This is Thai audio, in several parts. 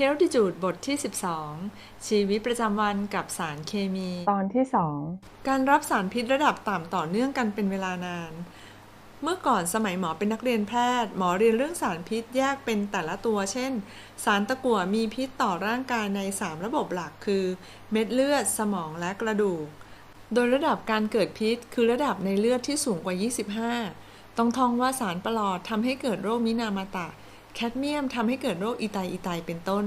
Healtitude บทที่ 12 ชีวิตประจำวันกับสารเคมี ตอนที่สองการรับสารพิษระดับต่ำต่อเนื่องกันเป็นเวลานาน เมื่อก่อนสมัยหมอเป็นนักเรียนแพทย์หมอเรียนเรื่องสารพิษแยกเป็นแต่ละตัว เช่น สารตะกั่วมีพิษต่อร่างกายใน 3 ระบบหลักคือ เม็ดเลือด สมองและกระดูก โดยระดับการเกิดพิษคือระดับในเลือดที่สูงกว่า 25 ต้องท่องว่าสารประหลอดทำให้เกิดโรคมินามาตะ แคดเมียมทำให้เกิดโรคอีไตอีไตเป็นต้น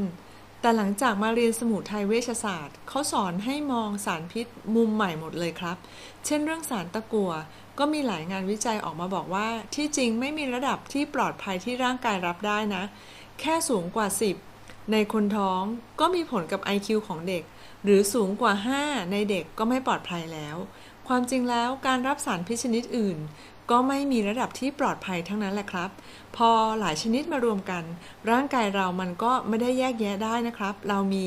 แต่หลังจากมาเรียนสมุทรไทยเวชศาสตร์ เขาสอนให้มองสารพิษมุมใหม่หมดเลยครับ เช่นเรื่องสารตะกั่วก็มีหลายงานวิจัยออกมาบอกว่า ที่จริงไม่มีระดับที่ปลอดภัยที่ร่างกายรับได้นะ แค่สูงกว่า 10 ในคนท้องก็มีผลกับ IQ ของเด็ก หรือสูงกว่า 5 ในเด็กก็ไม่ปลอดภัยแล้ว ความจริงแล้วการรับสารพิษชนิดอื่น ก็ไม่มีระดับที่ปลอดภัยทั้งนั้นแหละครับ พอหลายชนิดมารวมกัน ร่างกายเรามันก็ไม่ได้แยกแยะได้นะครับ เรามี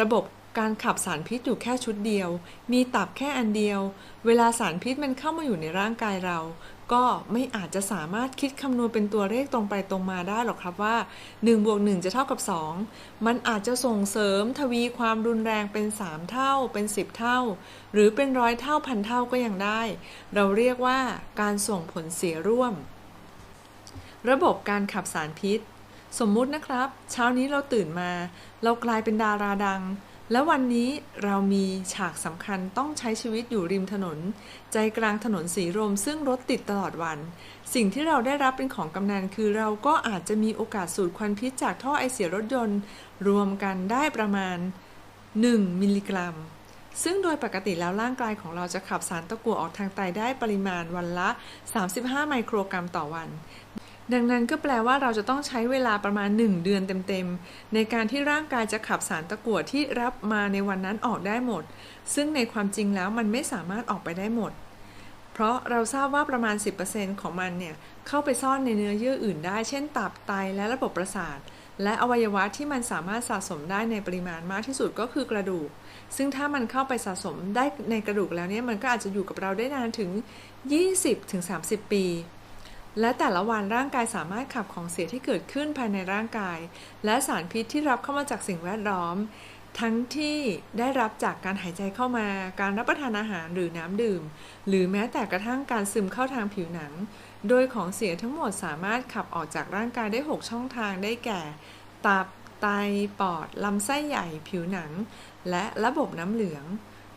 ระบบการขับสารพิษอยู่แค่ชุดเดียว มีตับแค่อันเดียว เวลาสารพิษมันเข้ามาอยู่ในร่างกายเรา ก็ไม่อาจจะสามารถคิดคำนวณเป็นตัวเลขตรงไปตรงมาได้หรอกครับว่า1บวก1จะเท่ากับ 2 มันอาจจะส่งเสริมทวีความรุนแรงเป็น 3 เท่าเป็น 10 เท่า หรือเป็นร้อยเท่าพันเท่าก็ยังได้ เราเรียกว่าการส่งผลเสียร่วม ระบบการขับสารพิษ สมมุตินะครับ เช้านี้เราตื่นมา เรากลายเป็นดาราดัง แล้ววันนี้เรามีฉากสำคัญต้องใช้ชีวิตอยู่ริมถนน ใจกลางถนนสีลมซึ่งรถติดตลอดวัน สิ่งที่เราได้รับเป็นของกำนันคือเราก็อาจจะมีโอกาสสูดควันพิษจากท่อไอเสียรถยนต์ รวมกันได้ประมาณ 1 มิลลิกรัม ซึ่งโดยปกติแล้วร่างกายของเราจะขับสารตะกั่วออกทางไตได้ปริมาณวันละ 35 ไมโครกรัมต่อวัน ดังนั้นก็แปลว่าเราจะต้องใช้เวลาประมาณ 1 เดือนเต็มๆ ในการที่ร่างกายจะขับสารตะกั่วที่รับมาในวันนั้นออกได้หมด ซึ่งในความจริงแล้วมันไม่สามารถออกไปได้หมด เพราะเราทราบว่าประมาณ 10%ของมันเนี่ยเข้าไปซ่อนในเนื้อเยื่ออื่นได้ เช่น ตับไตและระบบประสาท และอวัยวะที่มันสามารถสะสมได้ในปริมาณมากที่สุดก็คือกระดูก ซึ่งถ้ามันเข้าไปสะสมได้ในกระดูกแล้วเนี่ยมันก็อาจจะอยู่กับเราได้นานถึง20-30 ปี และแต่ละวันร่างกายสามารถขับของเสียที่เกิดขึ้นภายในร่างกาย และสารพิษที่รับเข้ามาจากสิ่งแวดล้อม ทั้งที่ได้รับจากการหายใจเข้ามา การรับประทานอาหารหรือน้ำดื่ม หรือแม้แต่กระทั่งการซึมเข้าทางผิวหนัง โดยของเสียทั้งหมดสามารถขับออกจากร่างกายได้ 6 ช่องทางได้แก่ ตับ ไต ปอด ลำไส้ใหญ่ ผิวหนัง และระบบน้ำเหลือง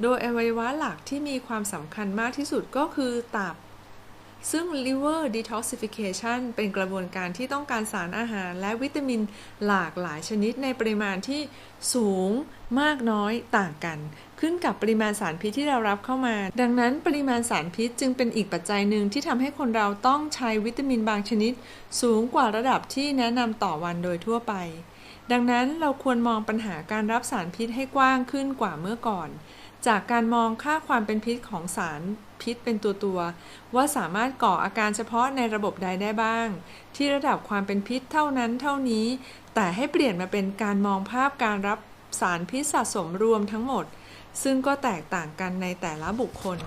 โดยอวัยวะหลักที่มีความสำคัญมากที่สุดก็คือตับ ซึ่ง liver detoxification เป็นกระบวนการที่ต้องการสารอาหาร และวิตามินหลากหลายชนิดในปริมาณที่สูงมากน้อยต่างกัน ขึ้นกับปริมาณสารพิษที่เรารับเข้ามา ดังนั้นปริมาณสารพิษจึงเป็นอีกปัจจัยหนึ่งที่ทำให้คนเราต้องใช้วิตามินบางชนิด สูงกว่าระดับที่แนะนำต่อวันโดยทั่วไป ดังนั้นเราควรมองปัญหาการรับสารพิษให้กว้างขึ้นกว่าเมื่อก่อน จากการมองค่าความเป็นพิษของสารพิษเป็นตัวตัวๆว่าสามารถก่ออาการเฉพาะในระบบใดได้บ้าง ที่ระดับความเป็นพิษเท่านั้นเท่านี้ แต่ให้เปลี่ยนมาเป็นการมองภาพการรับสารพิษสะสมรวมทั้งหมด ซึ่งก็แตกต่างกันในแต่ละบุคคล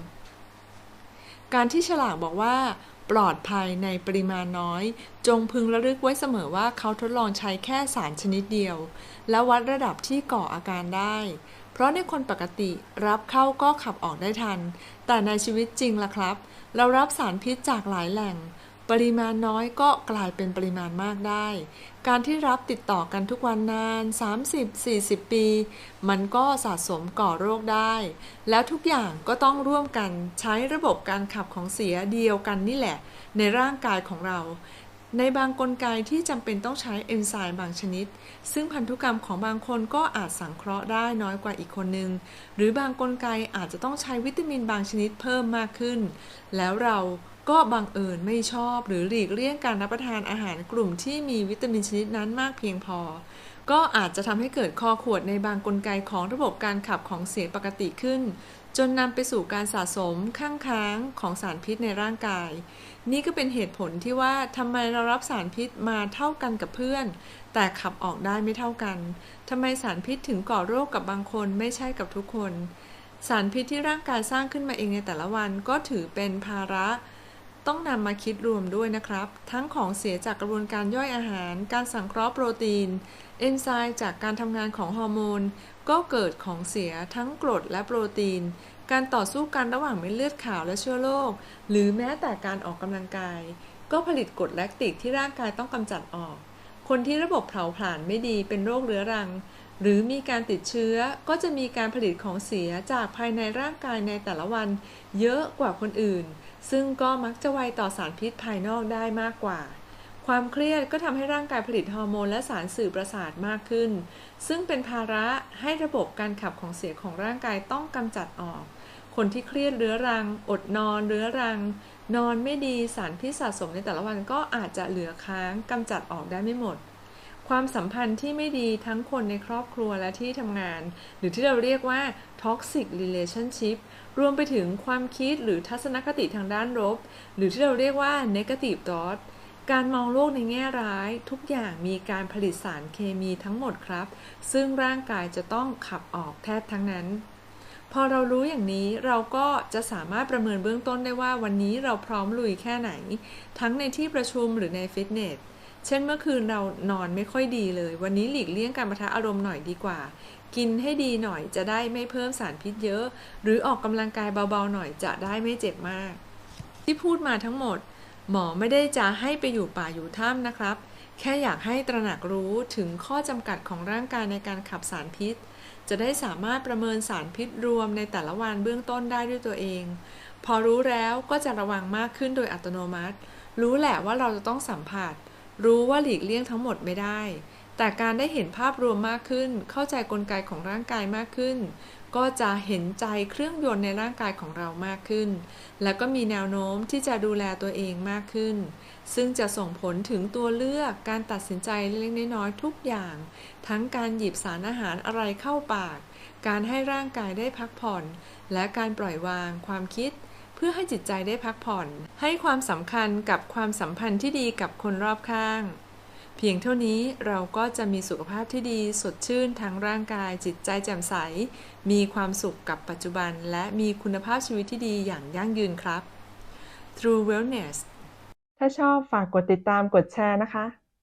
การที่ฉลากบอกว่า ปลอดภัยในปริมาณน้อย จงพึงระลึกไว้เสมอว่าเขาทดลองใช้แค่สารชนิดเดียว และวัดระดับที่ก่ออาการได้ เพราะในคนปกติรับเข้าก็ขับออกได้ทัน แต่ในชีวิตจริงล่ะครับ เรารับสารพิษจากหลายแหล่ง ปริมาณน้อยก็กลายเป็นปริมาณมากได้ การที่รับติดต่อกันทุกวันนาน 30-40 ปี มันก็สะสมก่อโรคได้ แล้วทุกอย่างก็ต้องร่วมกันใช้ระบบการขับของเสียเดียวกันนี่แหละ ในร่างกายของเรา ในบางกลไกที่จำเป็นต้องใช้เอนไซม์บางชนิด ซึ่งพันธุกรรมของบางคนก็อาจสังเคราะห์ได้น้อยกว่าอีกคนนึง หรือบางกลไกอาจจะต้องใช้วิตามินบางชนิดเพิ่มมากขึ้น แล้วเรา ก็บังเอิญไม่ชอบหรือหลีกเลี่ยงการรับประทานอาหารกลุ่มที่มีวิตามินชนิดนั้นมากเพียงพอ ก็อาจจะทำให้เกิดคอขวดในบางกลไกของระบบการขับของเสียปกติขึ้น จนนำไปสู่การสะสมข้างค้างของสารพิษในร่างกาย นี่ก็เป็นเหตุผลที่ว่าทำไมเรารับสารพิษมาเท่ากันกับเพื่อน แต่ขับออกได้ไม่เท่ากันทำไมสารพิษถึงก่อโรคกับบางคนไม่ใช่กับทุกคน สารพิษที่ร่างกายสร้างขึ้นมาเองในแต่ละวันก็ถือเป็นภาระ ต้องนำมาคิดรวมด้วยนะครับ ทั้งของเสียจากกระบวนการย่อยอาหาร การสังเคราะห์โปรตีน เอนไซม์จากการทำงานของฮอร์โมน ก็เกิดของเสียทั้งกรดและโปรตีน การต่อสู้กันระหว่างเม็ดเลือดขาวและเชื้อโรค หรือแม้แต่การออกกำลังกาย ก็ผลิตกรดแลคติกที่ร่างกายต้องกำจัดออก คนที่ระบบเผาผลาญไม่ดีเป็นโรคเรื้อรัง หรือมีการติดเชื้อ ก็จะมีการผลิตของเสียจากภายในร่างกายในแต่ละวัน เยอะกว่าคนอื่น ซึ่งก็มักจะไวต่อสารพิษภายนอกได้มากกว่า ความเครียดก็ทำให้ร่างกายผลิตฮอร์โมนและสารสื่อประสาทมากขึ้น ซึ่งเป็นภาระให้ระบบการขับของเสียของร่างกายต้องกำจัดออก คนที่เครียดเรื้อรัง อดนอนเรื้อรัง นอนไม่ดีสารพิษสะสมในแต่ละวันก็อาจจะเหลือค้างกำจัดออกได้ไม่หมด ความสัมพันธ์ที่ไม่ดีทั้งคนในครอบครัวและที่ทำงาน หรือที่เราเรียกว่า toxic relationship รวมไปถึงความคิดหรือทัศนคติทางด้านลบ หรือที่เราเรียกว่า negative thought การมองโลกในแง่ร้ายทุกอย่างมีการผลิตสารเคมีทั้งหมดครับ ซึ่งร่างกายจะต้องขับออกแทบทั้งนั้น พอเรารู้อย่างนี้เราก็จะสามารถประเมินเบื้องต้นได้ว่าวันนี้เราพร้อมลุยแค่ไหน ทั้งในที่ประชุมหรือในฟิตเนส เช่นเมื่อคืนเรานอนไม่ค่อยดีเลย วันนี้หลีกเลี่ยงการประทะอารมณ์หน่อยดีกว่า กินให้ดีหน่อยจะได้ไม่เพิ่มสารพิษเยอะ หรือออกกำลังกายเบาๆหน่อยจะได้ไม่เจ็บมาก ที่พูดมาทั้งหมด หมอไม่ได้จะให้ไปอยู่ป่าอยู่ถ้ำนะครับ แค่อยากให้ตระหนักรู้ถึงข้อจำกัดของร่างกายในการขับสารพิษ จะได้สามารถประเมินสารพิษรวมในแต่ละวันเบื้องต้นได้ด้วยตัวเอง พอรู้แล้วก็จะระวังมากขึ้นโดยอัตโนมัติ รู้แหละว่าเราจะต้องสัมผัส รู้ว่าหลีกเลี่ยงทั้งหมดไม่ได้ แต่การได้เห็นภาพรวมมากขึ้น เข้าใจกลไกของร่างกายมากขึ้น ก็จะเห็นใจเครื่องยนต์ในร่างกายของเรามากขึ้น แล้วก็มีแนวโน้มที่จะดูแลตัวเองมากขึ้น ซึ่งจะส่งผลถึงตัวเลือกการตัดสินใจเล็กน้อยทุกอย่าง ทั้งการหยิบสารอาหารอะไรเข้าปาก การให้ร่างกายได้พักผ่อน และการปล่อยวางความคิด พื่อให้จิตใจได้พักผ่อน ให้ความสำคัญกับความสัมพันธ์ที่ดีกับคนรอบข้าง เพียงเท่านี้เราก็จะมีสุขภาพที่ดีสดชื่นทั้งร่างกาย จิตใจแจ่มใส มีความสุขกับปัจจุบัน และมีคุณภาพชีวิตที่ดีอย่างยั่งยืนครับ True Wellness ถ้าชอบฝากกดติดตามกดแชร์นะคะ